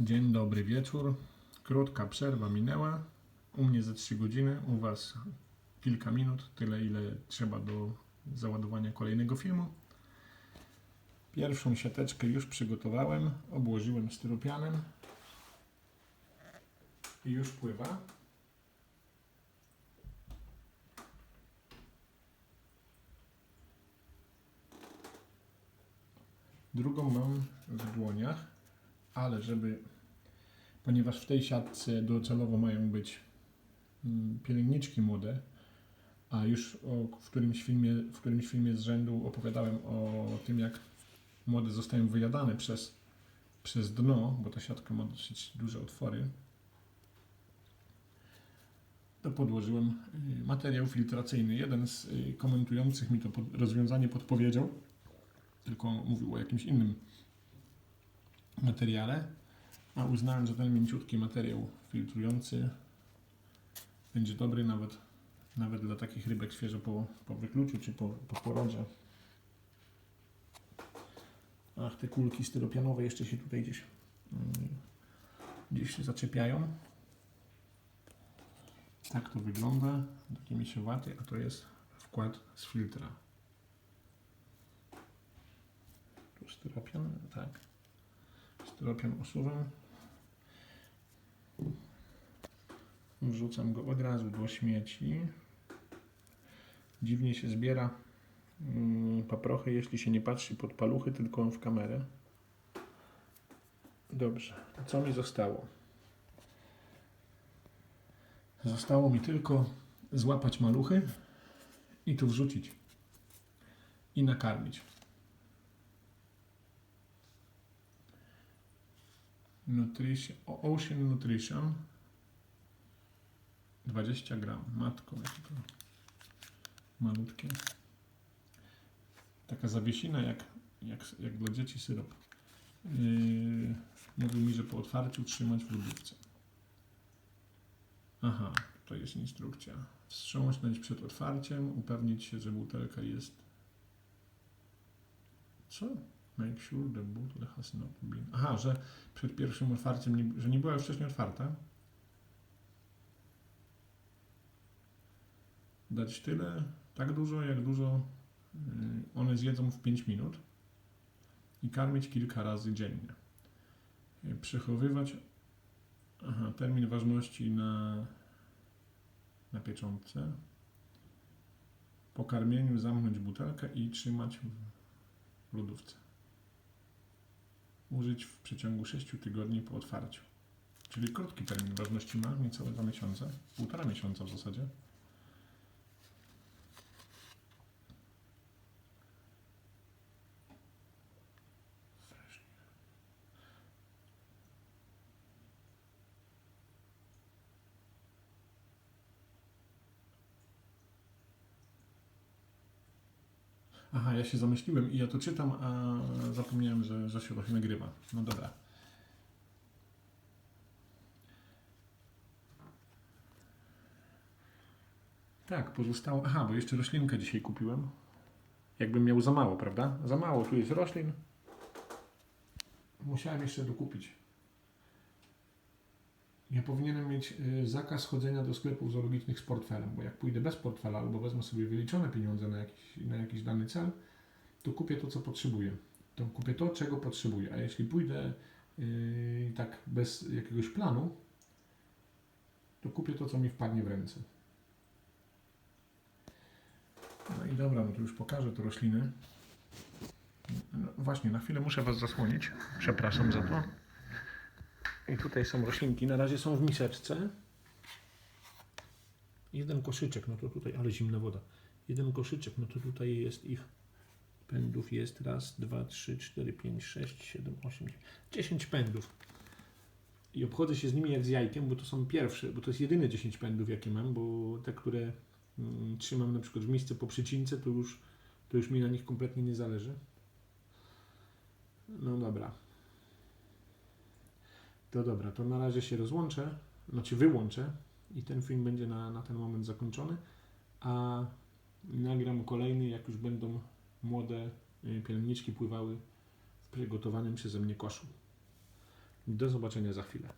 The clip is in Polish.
Dzień dobry wieczór. Krótka przerwa minęła. U mnie ze 3 godziny, u Was kilka minut, tyle ile trzeba do załadowania kolejnego filmu. Pierwszą siateczkę już przygotowałem, obłożyłem styropianem i już pływa. Drugą mam w dłoniach, ale żeby, ponieważ w tej siatce docelowo mają być mm, pielęgniczki młode, a już o, w, którymś filmie, w którymś filmie z rzędu opowiadałem o tym, jak młode zostają wyjadane przez, przez dno, bo ta siatka ma dosyć duże otwory, to podłożyłem y, materiał filtracyjny. Jeden z y, komentujących mi to rozwiązanie podpowiedział, tylko mówił o jakimś innym materiale, a uznałem, że ten mięciutki materiał filtrujący będzie dobry nawet, nawet dla takich rybek świeżo po, po wykluciu czy po, po porodzie. Ach, te kulki styropianowe jeszcze się tutaj gdzieś, mm, gdzieś się zaczepiają. Tak to wygląda, takie misiewaty, a to jest wkład z filtra. Tu styropian, tak. Styropian osuwam. Wrzucam go od razu do śmieci. Dziwnie się zbiera mm, paprochy, jeśli się nie patrzy pod paluchy, tylko w kamerę. Dobrze, co mi zostało? Zostało mi tylko złapać maluchy i tu wrzucić i nakarmić. Nutrition, Ocean Nutrition 20 gram. Matko, jakie malutkie. Taka zawiesina jak, jak, jak dla dzieci syrop. Yy, mówił mi, że po otwarciu trzymać w lodówce. Aha, to jest instrukcja. Wstrząsnąć przed otwarciem, upewnić się, że butelka jest. Co? Make sure the bottle has not been. Aha, że przed pierwszym otwarciem, nie, że nie była już wcześniej otwarta. Dać tyle, tak dużo, jak dużo yy, one zjedzą w 5 minut i karmić kilka razy dziennie. Yy, Przechowywać aha, termin ważności na, na pieczątce. Po karmieniu zamknąć butelkę i trzymać w lodówce. Użyć w przeciągu 6 tygodni po otwarciu. Czyli krótki termin ważności ma, niecałe 2 miesiące, półtora miesiąca w zasadzie. Aha, ja się zamyśliłem i ja to czytam, a zapomniałem, że, że się to nagrywa. No dobra. Tak, pozostało. Aha, bo jeszcze roślinkę dzisiaj kupiłem. Jakbym miał za mało, prawda? Za mało, tu jest roślin. Musiałem jeszcze dokupić. Ja powinienem mieć y, zakaz chodzenia do sklepów zoologicznych z portfelem, bo jak pójdę bez portfela albo wezmę sobie wyliczone pieniądze na jakiś, na jakiś dany cel, to kupię to, co potrzebuję. To kupię to, czego potrzebuję. A jeśli pójdę yy, tak bez jakiegoś planu, to kupię to, co mi wpadnie w ręce. No i dobra, no to już pokażę te rośliny. No właśnie, na chwilę muszę Was zasłonić. Przepraszam za to. I tutaj są roślinki. Na razie są w miseczce. Jeden koszyczek, no to tutaj, ale zimna woda. Jeden koszyczek, no to tutaj jest ich pędów jest raz, dwa, trzy, cztery, pięć, sześć, siedem, osiem, dziesięć pędów. I obchodzę się z nimi jak z jajkiem, bo to są pierwsze, bo to jest jedyne 10 pędów, jakie mam, bo te, które mm, trzymam na przykład w miejsce po przycince, to już, to już mi na nich kompletnie nie zależy. No dobra. To dobra, to na razie się rozłączę, znaczy wyłączę i ten film będzie na, na ten moment zakończony, a nagram kolejny, jak już będą młode y, pielęgniczki pływały w przygotowanym przeze mnie koszu. Do zobaczenia za chwilę.